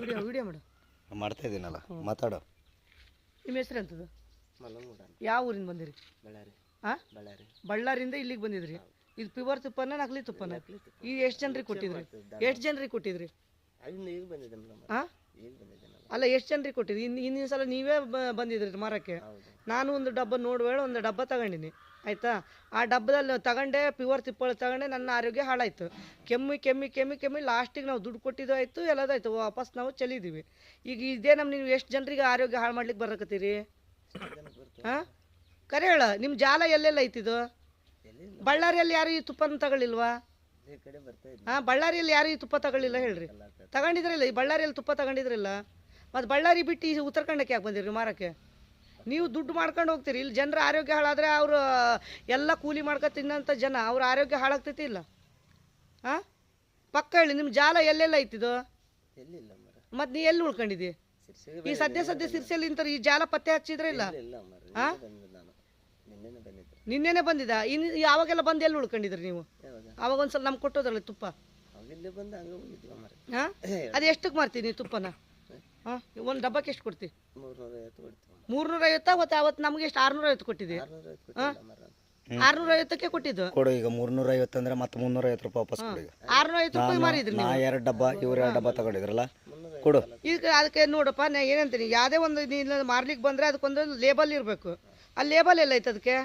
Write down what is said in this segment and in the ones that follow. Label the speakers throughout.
Speaker 1: Video video ಮಾಡು.
Speaker 2: ಮಾಡ್ತಾ ಇದ್ದೀನಲ್ಲ ಮಾತಾಡು.
Speaker 1: ನಿಮ್ಮ ಹೆಸರು ಎಂಥದ್ದು ಯಾವ ಊರಿಂದ ಬಂದಿರಿ?
Speaker 3: ಬಳ್ಳಾರಿ.
Speaker 1: ಹಾಂ
Speaker 3: ಬಳ್ಳಾರಿ.
Speaker 1: ಬಳ್ಳಾರಿಯಿಂದ ಇಲ್ಲಿಗೆ ಬಂದಿದ್ರಿ? ಇದು ಪ್ಯೂರ್ ತುಪ್ಪನ ನಕಲಿ ತುಪ್ಪನ? ಈಗ ಎಷ್ಟು ಜನರಿಗೆ ಕೊಟ್ಟಿದ್ರಿ? ಎಷ್ಟು ಜನರಿಗೆ ಕೊಟ್ಟಿದ್ರಿ? ಹಾಂ ಅಲ್ಲ ಎಷ್ಟು ಜನರಿಗೆ ಕೊಟ್ಟಿದ್ರಿ? ಇನ್ನು ಹಿಂದಿನ ಸಲ ನೀವೇ ಬ- ಬಂದಿದ್ರಿ ಮಾರಕ್ಕೆ? ನಾನು ಒಂದು ಡಬ್ಬ ನೋಡ್ಬೇಡ ಒಂದು ಡಬ್ಬ ತಗೊಂಡಿನಿ. ಆಯ್ತಾ? ಆ ಡಬ್ಬದಲ್ಲಿ ತಗೊಂಡೆ ಪ್ಯೂರ್ ತಿಪ್ಪಳು ತಗೊಂಡೆ ನನ್ನ ಆರೋಗ್ಯ ಹಾಳಾಯ್ತು. ಕೆಮ್ಮಿ ಕೆಮ್ಮಿ ಕೆಮ್ಮಿ ಕೆಮ್ಮಿ ಲಾಸ್ಟಿಗೆ ನಾವು ದುಡ್ಡು ಕೊಟ್ಟಿದ್ದು ಆಯಿತು, ಎಲ್ಲದಾಯ್ತು. ವಾಪಸ್ ನಾವು ಚೆಲ್ಲಿದ್ದೀವಿ ಈಗ ಇದೇ ನಮ್ಮ ನೀವು ಎಷ್ಟು ಜನರಿಗೆ ಆರೋಗ್ಯ ಹಾಳು ಮಾಡ್ಲಿಕ್ಕೆ ಬರಕತ್ತೀರಿ? ಹಾಂ ಕರೆ ಹೇಳ ನಿಮ್ಮ ಜಾಲ ಎಲ್ಲೆಲ್ಲ ಐತಿದು ಬಳ್ಳಾರಿಯಲ್ಲಿ ಯಾರು ಈ ತುಪ್ಪನ ತಗೊಳ್ಳಿಲ್ವಾ? ಹಾಂ ಬಳ್ಳಾರಿಯಲ್ಲಿ ಯಾರು ಈ ತುಪ್ಪ ತಗೊಳ್ಳಿಲ್ಲ ಹೇಳ್ರಿ. ತಗೊಂಡಿದ್ರಲ್ಲ, ಈ ಬಳ್ಳಾರಿಯಲ್ಲಿ ತುಪ್ಪ ತಗೊಂಡಿದ್ರಲ್ಲ. ಮತ್ತು ಬಳ್ಳಾರಿ ಬಿಟ್ಟು ಈ ಉತ್ತರ ಯಾಕೆ ಬಂದಿರಿ ಮಾರಕ್ಕೆ? ನೀವು ದುಡ್ಡು ಮಾಡ್ಕೊಂಡು ಹೋಗ್ತೀರಿ. ಇಲ್ಲಿ ಜನರ ಆರೋಗ್ಯ ಹಾಳಾದರೆ ಅವರು ಎಲ್ಲ ಕೂಲಿ ಮಾಡ್ಕೊ ತಿನ್ನೋಂಥ ಜನ ಅವ್ರ ಆರೋಗ್ಯ ಹಾಳಾಗ್ತೈತಿ ಇಲ್ಲ. ಹಾಂ ಪಕ್ಕ ಹೇಳಿ ನಿಮ್ಮ ಜಾಲ ಎಲ್ಲೆಲ್ಲ ಐತಿದು ಮತ್ತು ನೀ ಎಲ್ಲಿ ಉಳ್ಕೊಂಡಿದ್ದಿ? ಈ ಸದ್ಯ ಸದ್ಯ ಸಿರ್ಸೆಲ್ಲಿ ಇಂಥವ್ರು ಈ ಜಾಲ ಪತ್ತೆ ಹಚ್ಚಿದ್ರೆ ಇಲ್ಲ?
Speaker 3: ಮರ ನಿನ್ನೆನೆ ಬಂದಿದ
Speaker 1: ನಿನ್ನೆನೆ ಬಂದಿದ್ದ? ಇನ್ನು ಯಾವಾಗೆಲ್ಲ ಬಂದು ಎಲ್ಲಿ ಉಳ್ಕೊಂಡಿದ್ರಿ ನೀವು? ಅವಾಗ ಒಂದ್ಸಲ ನಮ್ಗೆ ಕೊಟ್ಟೋದ್ರಲ್ಲ ತುಪ್ಪ. ಹಾಂ ಅದು ಎಷ್ಟಕ್ಕೆ ಮಾರ್ತೀನಿ ತುಪ್ಪನ? ಹಾಂ ಒಂದು ಡಬ್ಬಕ್ಕೆ ಎಷ್ಟು ಕೊಡ್ತಿ?
Speaker 3: ಮೂರ್ನೂರ ಐವತ್ತ
Speaker 1: ಮತ್ತೆ ಅವತ್ತು ನಮ್ಗೆ ಎಷ್ಟು? ಆರ್ನೂರ ಐವತ್ತು ಕೊಟ್ಟಿದ್ದೆ
Speaker 3: ಆರ್ನೂರ ಐವತ್ತು
Speaker 1: ಆರ್ನೂರ ಐವತ್ತಕ್ಕೆ ಕೊಟ್ಟಿದ್ದು?
Speaker 2: ಕೊಡು ಈಗ ಮೂರ್ನೂರ ಐವತ್ತು ಅಂದ್ರೆ ಮತ್ತೆ ಮುನ್ನೂರ ಐವತ್ತು ರೂಪಾಯಿ ವಾಪಸ್ ಕೊಡು ಈಗ.
Speaker 1: ಆರ್ನೂರ ಐವತ್ತು ರೂಪಾಯಿ ಮಾರಿದ್ರಿ
Speaker 2: ನಾ ಎರಡು ಡಬ್ಬ ಇವ್ರು ಎರಡು ಡಬ್ಬ ತಗೊಂಡಿದ್ರಲ್ಲ? ಕೊಡು.
Speaker 1: ಈಗ ಅದಕ್ಕೆ ನೋಡಪ್ಪ ನಾ ಏನಂತೀನಿ ಯಾವುದೇ ಒಂದು ನೀನು ಮಾರ್ಲಿಕ್ಕೆ ಬಂದರೆ ಅದಕ್ಕೊಂದು ಲೇಬಲ್ ಇರಬೇಕು. ಆ ಲೇಬಲ್ ಎಲ್ಲ ಐತೆ ಅದಕ್ಕೆ?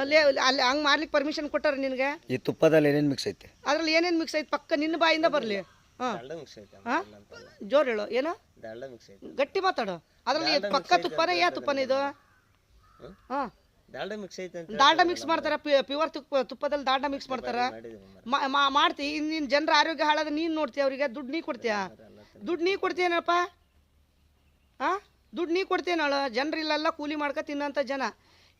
Speaker 1: ಅಲ್ಲಿ ಅಲ್ಲಿ ಹಂಗೆ ಮಾರ್ಲಿಕ್ಕೆ ಪರ್ಮಿಷನ್ ಕೊಟ್ಟಾರ ನಿನಗೆ?
Speaker 2: ಈ ತುಪ್ಪದಲ್ಲಿ ಏನೇನು ಮಿಕ್ಸ್ ಐತೆ?
Speaker 1: ಅದ್ರಲ್ಲಿ ಏನೇನು ಮಿಕ್ಸ್ ಐತೆ? ಪಕ್ಕ ನಿನ್ನ ಬಾಯಿಂದ ಬರಲಿ.
Speaker 3: ದಾಲ್ಡ ಮಿಕ್ಸ್ ಐತೆ
Speaker 1: ಹಾಂ?
Speaker 3: ಅಂತಲ್ಲ
Speaker 1: ಜೋರು ಹೇಳು ಏನು?
Speaker 3: ದಾಲ್ಡ ಮಿಕ್ಸ್ ಐತೆ.
Speaker 1: ಗಟ್ಟಿ ಮಾತಾಡು. ಅದ್ರಲ್ಲಿ ಪಕ್ಕ ತುಪ್ಪನೇ ಯಾ ತುಪ್ಪನ ಇದು? ಹಾಂ.
Speaker 3: ದಾಲ್ಡ ಮಿಕ್ಸ್ ಐತೆ ಅಂತ
Speaker 1: ದಾಲ್ಡ ಮಿಕ್ಸ್ ಮಾಡ್ತಾರ? ಪ್ಯೂರ್ ತುಪ್ಪ ತುಪ್ಪದಲ್ಲಿ ದಾಲ್ಡ ಮಿಕ್ಸ್ ಮಾಡ್ತಾರ? ಮಾಡ್ತಿ. ನಿನ್ನ ಜನರ ಆರೋಗ್ಯ ಹಾಳಾದ್ರೆ ನೀನು ನೋಡ್ತೀಯ ಅವರಿಗೆ? ದುಡ್ಡು ನೀ ಕೊಡ್ತೀಯ? ದುಡ್ಡು ನೀ ಕೊಡ್ತೀಯನಪ್ಪ ಹಾಂ? ದುಡ್ಡು ನೀ ಕೊಡ್ತೀಯನಳ ಜನರು ಇಲ್ಲೆಲ್ಲ ಕೂಲಿ ಮಾಡ್ಕೊ ತಿನ್ನೋಂಥ ಜನ.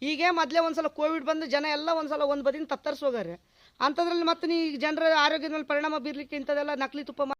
Speaker 1: ಹೀಗೆ ಮೊದಲೇ ಒಂದ್ಸಲ ಕೋವಿಡ್ ಬಂದು ಜನ ಎಲ್ಲ ಒಂದ್ಸಲ ಒಂದು ಬದಿನ ತತ್ತರಿಸಿ ಹೋಗಾರೆ ಅಂಥದ್ರಲ್ಲಿ ಮತ್ತೆ ನೀ ಜನರ ಆರೋಗ್ಯದ ಮೇಲೆ ಪರಿಣಾಮ ಬೀರ್ಲಿಕ್ಕೆ ಇಂಥದೆಲ್ಲ ನಕಲಿ ತುಪ್ಪ